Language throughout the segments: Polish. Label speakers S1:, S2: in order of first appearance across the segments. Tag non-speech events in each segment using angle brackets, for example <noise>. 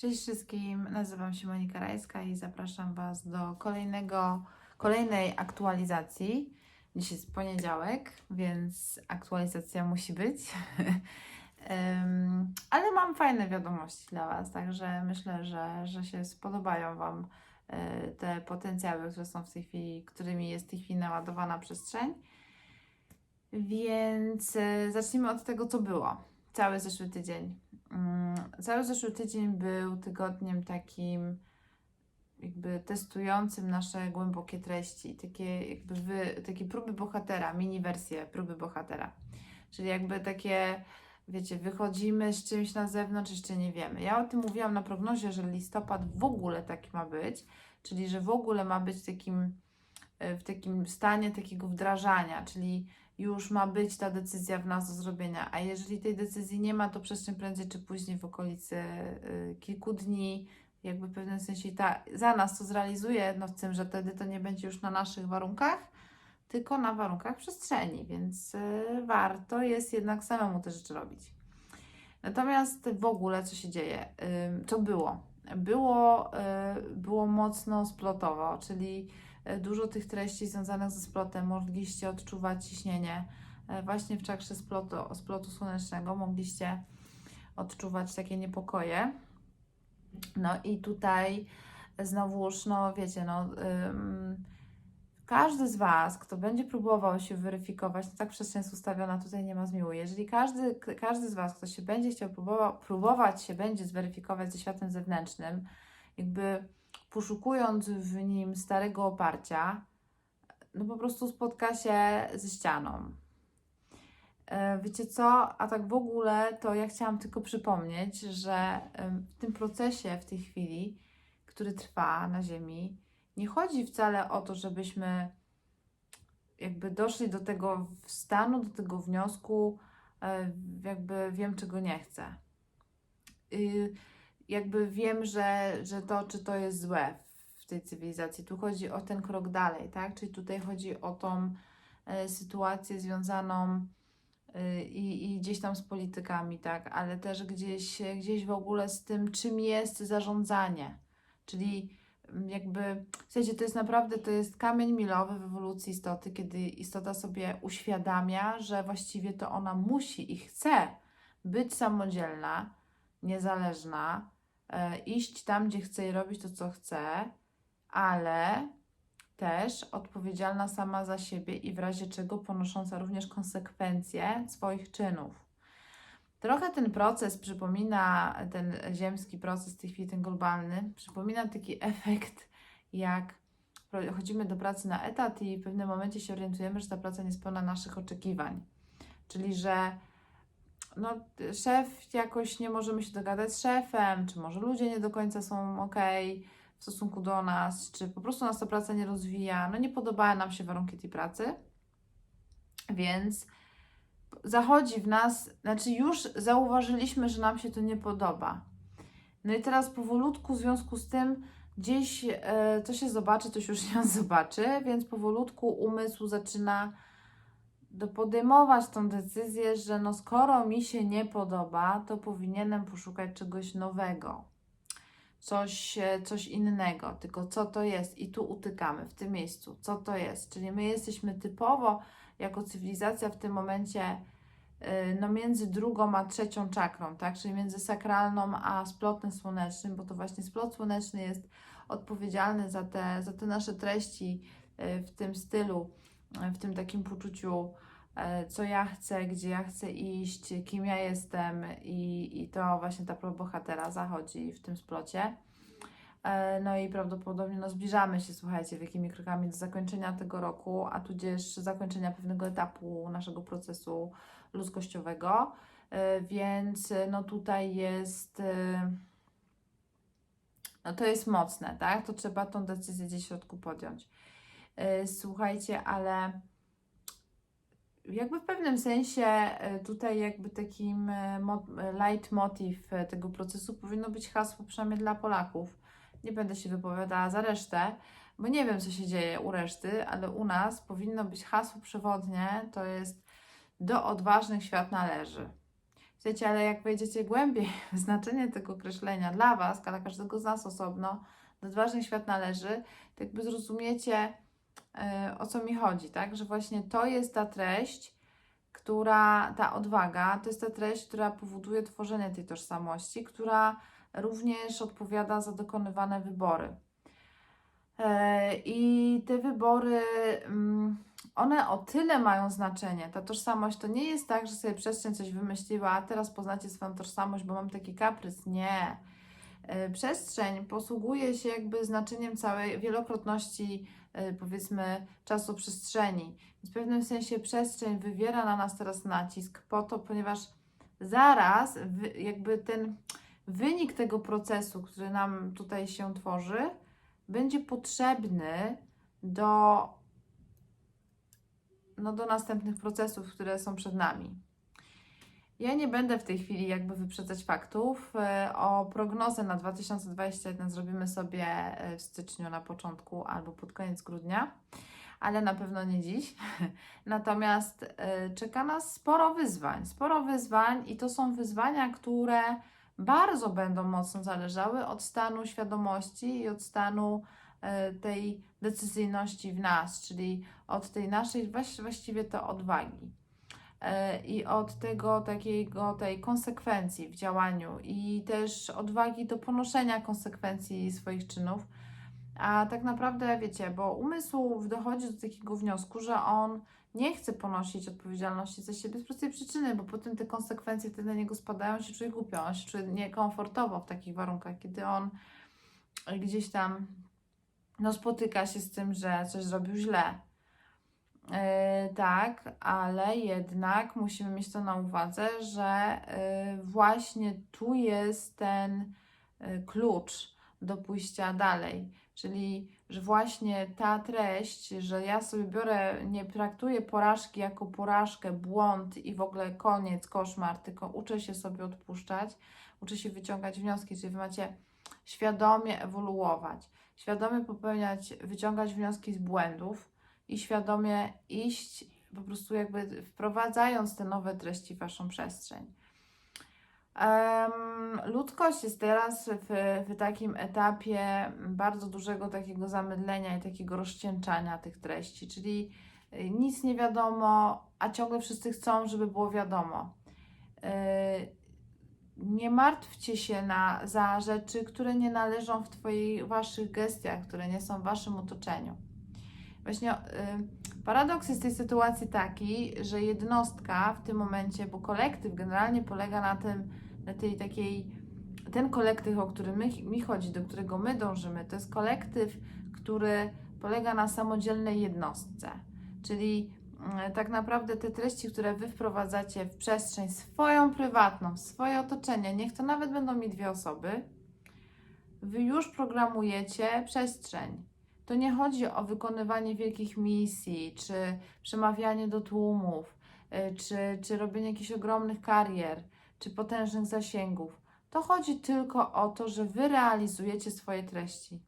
S1: Cześć wszystkim, nazywam się Monika Rajska i zapraszam Was do kolejnego, kolejnej aktualizacji. Dzisiaj jest poniedziałek, więc aktualizacja musi być. <laughs> Em, Ale mam fajne wiadomości dla Was, także myślę, że, że się spodobają Wam e, te potencjały, które są w tej chwili, którymi jest w tej chwili naładowana przestrzeń. Więc e, zacznijmy od tego, co było. Cały zeszły tydzień. Cały zeszły tydzień był tygodniem takim jakby testującym nasze głębokie treści, takie jakby wy, takie próby bohatera, mini wersje próby bohatera. Czyli jakby takie, wiecie, wychodzimy z czymś na zewnątrz, jeszcze nie wiemy. Ja o tym mówiłam na prognozie, że listopad w ogóle taki ma być, czyli że w ogóle ma być takim, e, w takim stanie takiego wdrażania, czyli już ma być ta decyzja w nas do zrobienia, a jeżeli tej decyzji nie ma, to przestrzeń prędzej czy później w okolicy y, kilku dni, jakby w pewnym sensie ta, za nas to zrealizuje, no w tym, że wtedy to nie będzie już na naszych warunkach, tylko na warunkach przestrzeni, więc y, warto jest jednak samemu te rzeczy robić. Natomiast w ogóle co się dzieje? Co było? Było, y, było mocno splotowo, czyli dużo tych treści związanych ze splotem mogliście odczuwać ciśnienie e, właśnie w czakrze splotu, splotu słonecznego, mogliście odczuwać takie niepokoje. No i tutaj znowuż, no wiecie, no ym, każdy z Was, kto będzie próbował się weryfikować, no tak przestrzeń jest ustawiona, tutaj nie ma zmiłu. Jeżeli każdy, każdy z Was, kto się będzie chciał próbował, próbować się będzie zweryfikować ze światem zewnętrznym, jakby poszukując w nim starego oparcia, no po prostu spotka się ze ścianą. E, Wiecie co? A tak w ogóle to ja chciałam tylko przypomnieć, że w tym procesie w tej chwili, który trwa na Ziemi, nie chodzi wcale o to, żebyśmy jakby doszli do tego stanu, do tego wniosku, e, jakby wiem, czego nie chcę. Jakby wiem, że, że to, czy to jest złe w tej cywilizacji. Tu chodzi o ten krok dalej, tak? Czyli tutaj chodzi o tą e, sytuację związaną y, i, i gdzieś tam z politykami, tak, ale też gdzieś, gdzieś w ogóle z tym, czym jest zarządzanie. Czyli mm, jakby, słuchajcie, to jest naprawdę, to jest kamień milowy w ewolucji istoty, kiedy istota sobie uświadamia, że właściwie to ona musi i chce być samodzielna, niezależna, e, iść tam, gdzie chce i robić to, co chce, ale też odpowiedzialna sama za siebie i w razie czego ponosząca również konsekwencje swoich czynów. Trochę ten proces przypomina, ten ziemski proces, tej chwili ten globalny, przypomina taki <laughs> efekt, jak chodzimy do pracy na etat i w pewnym momencie się orientujemy, że ta praca nie spełnia naszych oczekiwań. Czyli, że no, szef jakoś nie możemy się dogadać z szefem, czy może ludzie nie do końca są ok w stosunku do nas, czy po prostu nas ta praca nie rozwija, no nie podobają nam się warunki tej pracy, więc zachodzi w nas, znaczy już zauważyliśmy, że nam się to nie podoba. No i teraz powolutku w związku z tym gdzieś e, to się zobaczy, to się już <laughs> nie zobaczy, więc powolutku umysł zaczyna do podejmować tą decyzję, że no skoro mi się nie podoba, to powinienem poszukać czegoś nowego coś, e, coś innego, tylko co to jest? I tu utykamy w tym miejscu, co to jest, czyli my jesteśmy typowo jako cywilizacja w tym momencie y, no między drugą a trzecią czakrą, tak, czyli między sakralną a splotem słonecznym, bo to właśnie splot słoneczny jest odpowiedzialny za te, za te nasze treści y, w tym stylu, w tym takim poczuciu e, co ja chcę, gdzie ja chcę iść, kim ja jestem i, i to właśnie ta bohatera zachodzi w tym splocie. E, No i prawdopodobnie no, zbliżamy się, słuchajcie, wielkimi krokami do zakończenia tego roku, a tudzież zakończenia pewnego etapu naszego procesu ludzkościowego. E, Więc no tutaj jest, no to jest mocne, tak? To trzeba tą decyzję gdzieś w środku podjąć. E, Słuchajcie, ale jakby w pewnym sensie e, tutaj jakby takim e, mo- leitmotiv tego procesu powinno być hasło przynajmniej dla Polaków. Nie będę się wypowiadała za resztę, bo nie wiem co się dzieje u reszty, ale u nas powinno być hasło przewodnie, to jest do odważnych świat należy. Wiecie, ale jak wejdziecie głębiej w znaczenie tego określenia dla Was, dla każdego z nas osobno, do odważny świat należy, to jakby zrozumiecie, o co mi chodzi, tak? Że właśnie to jest ta treść, która, ta odwaga, to jest ta treść, która powoduje tworzenie tej tożsamości, która również odpowiada za dokonywane wybory. E, I te wybory, mm, one o tyle mają znaczenie. Ta tożsamość to nie jest tak, że sobie przestrzeń coś wymyśliła, a teraz poznacie swoją tożsamość, bo mam taki kaprys. Nie. E, Przestrzeń posługuje się jakby znaczeniem całej wielokrotności, e, powiedzmy, czasu przestrzeni. Więc w pewnym sensie przestrzeń wywiera na nas teraz nacisk po to, ponieważ zaraz jakby ten wynik tego procesu, który nam tutaj się tworzy, będzie potrzebny do, no, do następnych procesów, które są przed nami. Ja nie będę w tej chwili jakby wyprzedzać faktów. E, O prognozę na 2021 zrobimy sobie e, w styczniu na początku albo pod koniec grudnia, ale na pewno nie dziś. <laughs> Natomiast e, czeka nas sporo wyzwań. Sporo wyzwań i to są wyzwania, które bardzo będą mocno zależały od stanu świadomości i od stanu tej decyzyjności w nas, czyli od tej naszej właś- właściwie to odwagi i od tego takiego tej konsekwencji w działaniu i też odwagi do ponoszenia konsekwencji swoich czynów. A tak naprawdę wiecie, bo umysł dochodzi do takiego wniosku, że on nie chce ponosić odpowiedzialności za siebie z prostej przyczyny, bo potem te konsekwencje wtedy na niego spadają, się czuje głupio, on się czuje niekomfortowo w takich warunkach, kiedy on gdzieś tam no, spotyka się z tym, że coś zrobił źle. Yy, tak, ale jednak musimy mieć to na uwadze, że yy, właśnie tu jest ten yy, klucz do pójścia dalej. Czyli, że właśnie ta treść, że ja sobie biorę, nie traktuję porażki jako porażkę, błąd i w ogóle koniec, koszmar, tylko uczę się sobie odpuszczać, uczę się wyciągać wnioski, czyli wy macie świadomie ewoluować, świadomie popełniać, wyciągać wnioski z błędów i świadomie iść, po prostu jakby wprowadzając te nowe treści w waszą przestrzeń. Em, ludzkość jest teraz w, w takim etapie bardzo dużego takiego zamydlenia i takiego rozcieńczania tych treści, czyli y, nic nie wiadomo, a ciągle wszyscy chcą, żeby było wiadomo. Y, Nie martwcie się na, za rzeczy, które nie należą w twoich, waszych gestiach, które nie są w waszym otoczeniu. Właśnie y, paradoks jest tej sytuacji taki, że jednostka w tym momencie, bo kolektyw generalnie polega na tym, na tej takiej, ten kolektyw, o który my, mi chodzi, do którego my dążymy, to jest kolektyw, który polega na samodzielnej jednostce. Czyli mm, tak naprawdę te treści, które wy wprowadzacie w przestrzeń swoją prywatną, swoje otoczenie, niech to nawet będą mi dwie osoby, wy już programujecie przestrzeń. To nie chodzi o wykonywanie wielkich misji, czy przemawianie do tłumów, y, czy, czy robienie jakichś ogromnych karier, czy potężnych zasięgów. To chodzi tylko o to, że wy realizujecie swoje treści.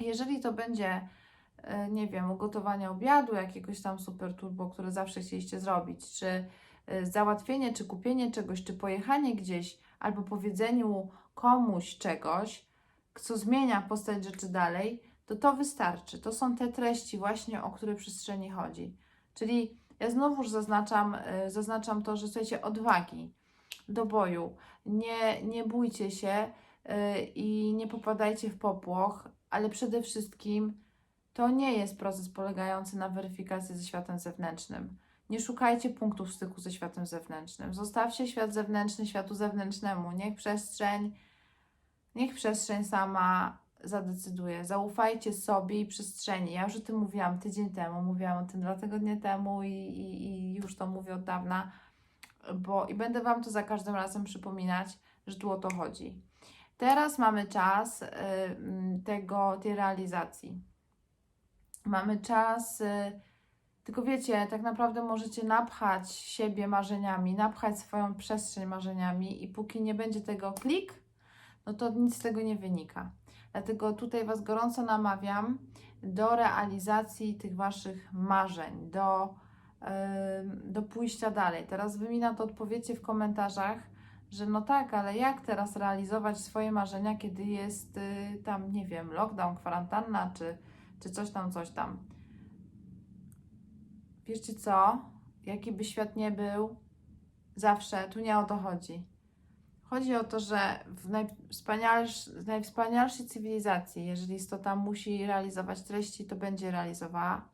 S1: Jeżeli to będzie, y, nie wiem, ugotowanie obiadu, jakiegoś tam super turbo, które zawsze chcieliście zrobić, czy y, załatwienie, czy kupienie czegoś, czy pojechanie gdzieś, albo powiedzeniu komuś czegoś, co zmienia postać rzeczy dalej, to to wystarczy. To są te treści właśnie, o które przestrzeni chodzi. Czyli ja znowuż zaznaczam, y, zaznaczam to, że słuchajcie, odwagi do boju. Nie, nie bójcie się y, i nie popadajcie w popłoch, ale przede wszystkim to nie jest proces polegający na weryfikacji ze światem zewnętrznym. Nie szukajcie punktów styku ze światem zewnętrznym. Zostawcie świat zewnętrzny światu zewnętrznemu. Niech przestrzeń, niech przestrzeń sama zadecyduje. Zaufajcie sobie i przestrzeni. Ja już o tym mówiłam tydzień temu, mówiłam o tym dwa tygodnie temu i, i, i już to mówię od dawna, bo i będę Wam to za każdym razem przypominać, że tu o to chodzi. Teraz mamy czas y, tego, tej realizacji. Mamy czas, y, tylko wiecie, tak naprawdę możecie napchać siebie marzeniami, napchać swoją przestrzeń marzeniami i póki nie będzie tego klik, no to nic z tego nie wynika. Dlatego tutaj Was gorąco namawiam do realizacji tych Waszych marzeń, do ym, do pójścia dalej. Teraz wy mi na to odpowiecie w komentarzach, że no tak, ale jak teraz realizować swoje marzenia, kiedy jest y, tam, nie wiem, lockdown, kwarantanna, czy, czy coś tam, coś tam. Wiecie co? Jaki by świat nie był, zawsze, tu nie o to chodzi. Chodzi o to, że w najwspanialsz, najwspanialszej cywilizacji, jeżeli istota musi realizować treści, to będzie realizowała,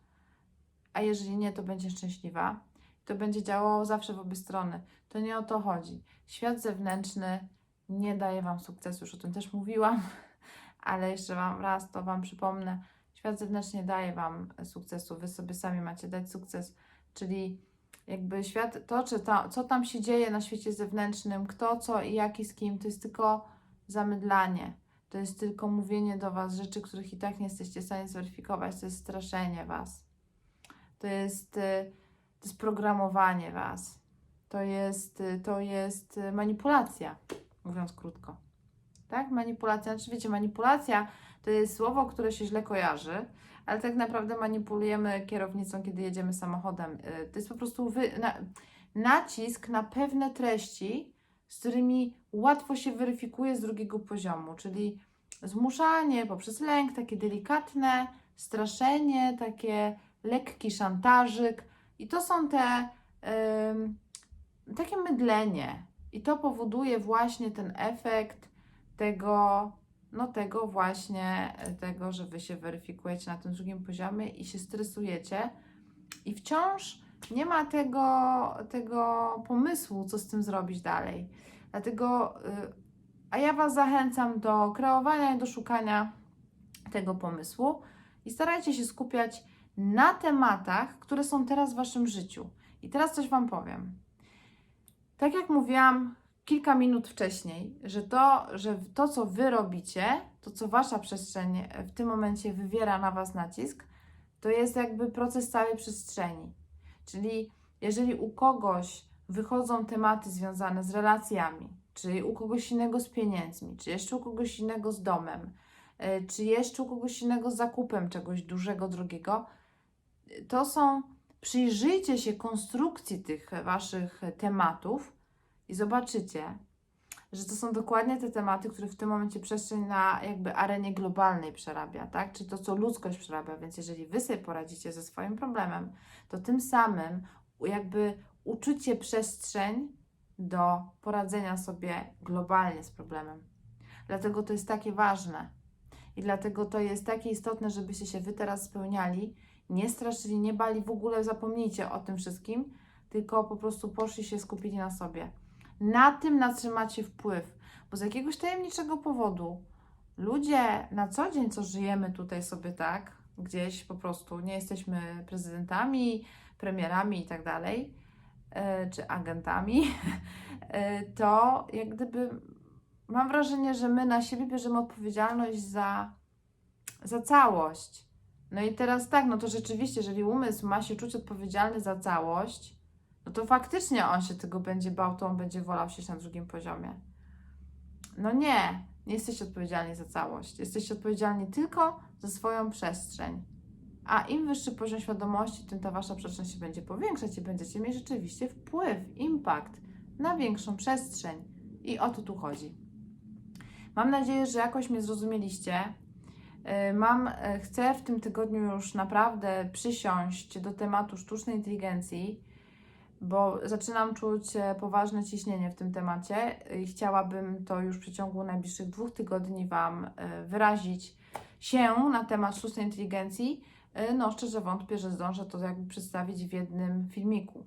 S1: a jeżeli nie, to będzie szczęśliwa. To będzie działało zawsze w obie strony. To nie o to chodzi. Świat zewnętrzny nie daje Wam sukcesu, już o tym też mówiłam, <laughs> ale jeszcze Wam raz to Wam przypomnę. Świat zewnętrzny nie daje Wam sukcesu, Wy sobie sami macie dać sukces, czyli jakby świat, to czy co tam się dzieje na świecie zewnętrznym, kto, co i jaki z kim, to jest tylko zamydlanie. To jest tylko mówienie do Was rzeczy, których i tak nie jesteście w stanie zweryfikować. To jest straszenie Was. To jest, y, to jest programowanie Was. To jest, y, to jest y, manipulacja, mówiąc krótko. Tak? Manipulacja. Znaczy, wiecie, manipulacja to jest słowo, które się źle kojarzy, ale tak naprawdę manipulujemy kierownicą, kiedy jedziemy samochodem. Y, To jest po prostu wy, na, nacisk na pewne treści, z którymi łatwo się weryfikuje z drugiego poziomu, czyli zmuszanie poprzez lęk, takie delikatne straszenie, takie lekki szantażyk. I to są te ym, takie mydlenie. I to powoduje właśnie ten efekt tego, no tego właśnie, e, tego, że wy się weryfikujecie na tym drugim poziomie i się stresujecie. I wciąż nie ma tego, tego pomysłu, co z tym zrobić dalej. Dlatego, y, a ja Was zachęcam do kreowania i do szukania tego pomysłu i starajcie się skupiać na tematach, które są teraz w Waszym życiu. I teraz coś Wam powiem. Tak jak mówiłam kilka minut wcześniej, że to, że to, co Wy robicie, to, co Wasza przestrzeń w tym momencie wywiera na Was nacisk, to jest jakby proces całej przestrzeni. Czyli jeżeli u kogoś wychodzą tematy związane z relacjami, czy u kogoś innego z pieniędzmi, czy jeszcze u kogoś innego z domem, e, czy jeszcze u kogoś innego z zakupem czegoś dużego, drogiego, to są, przyjrzyjcie się konstrukcji tych waszych tematów i zobaczycie, że to są dokładnie te tematy, które w tym momencie przestrzeń na jakby arenie globalnej przerabia, tak? Czyli to, co ludzkość przerabia. Więc jeżeli wy sobie poradzicie ze swoim problemem, to tym samym jakby uczycie przestrzeń do poradzenia sobie globalnie z problemem. Dlatego to jest takie ważne. I dlatego to jest takie istotne, żebyście się wy teraz spełniali, nie straszyli, nie bali, w ogóle zapomnijcie o tym wszystkim, tylko po prostu poszli się skupili na sobie. Na tym, na czym macie wpływ, bo z jakiegoś tajemniczego powodu ludzie na co dzień, co żyjemy tutaj sobie tak, gdzieś po prostu nie jesteśmy prezydentami, premierami i tak dalej, e, czy agentami, <laughs> e, to jak gdyby mam wrażenie, że my na siebie bierzemy odpowiedzialność za, za całość. No i teraz tak, no to rzeczywiście, jeżeli umysł ma się czuć odpowiedzialny za całość, no to faktycznie on się tego będzie bał, to on będzie wolał siedzieć na drugim poziomie. No nie, nie jesteście odpowiedzialni za całość. Jesteście odpowiedzialni tylko za swoją przestrzeń. A im wyższy poziom świadomości, tym ta wasza przestrzeń się będzie powiększać i będziecie mieć rzeczywiście wpływ, impact na większą przestrzeń. I o to tu chodzi. Mam nadzieję, że jakoś mnie zrozumieliście. Yy, Mam, yy, chcę w tym tygodniu już naprawdę przysiąść do tematu sztucznej inteligencji, bo zaczynam czuć e, poważne ciśnienie w tym temacie i chciałabym to już w przeciągu najbliższych dwóch tygodni Wam e, wyrazić się na temat sztucznej inteligencji. E, No, szczerze wątpię, że zdążę to jakby przedstawić w jednym filmiku.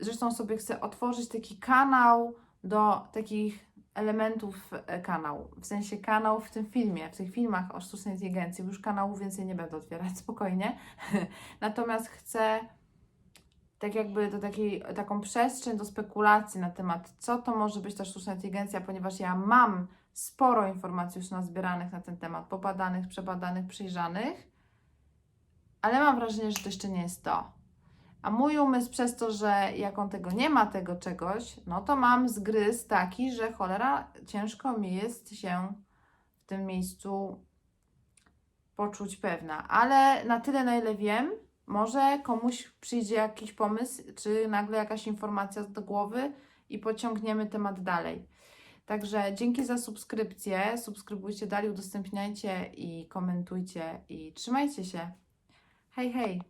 S1: Zresztą sobie chcę otworzyć taki kanał do takich elementów kanału. W sensie kanał w tym filmie, w tych filmach o sztucznej inteligencji. Już kanału więcej nie będę otwierać, <laughs> spokojnie. Natomiast chcę tak jakby do takiej, taką przestrzeń do spekulacji na temat, co to może być ta sztuczna inteligencja, ponieważ ja mam sporo informacji już nazbieranych na ten temat, pobadanych, przebadanych, przyjrzanych, ale mam wrażenie, że to jeszcze nie jest to. A mój umysł przez to, że jak on tego nie ma, tego czegoś, no to mam zgryz taki, że cholera, ciężko mi jest się w tym miejscu poczuć pewna. Ale na tyle, na ile wiem, może komuś przyjdzie jakiś pomysł, czy nagle jakaś informacja do głowy i pociągniemy temat dalej. Także dzięki za subskrypcję. Subskrybujcie dalej, udostępniajcie i komentujcie i trzymajcie się. Hej, hej!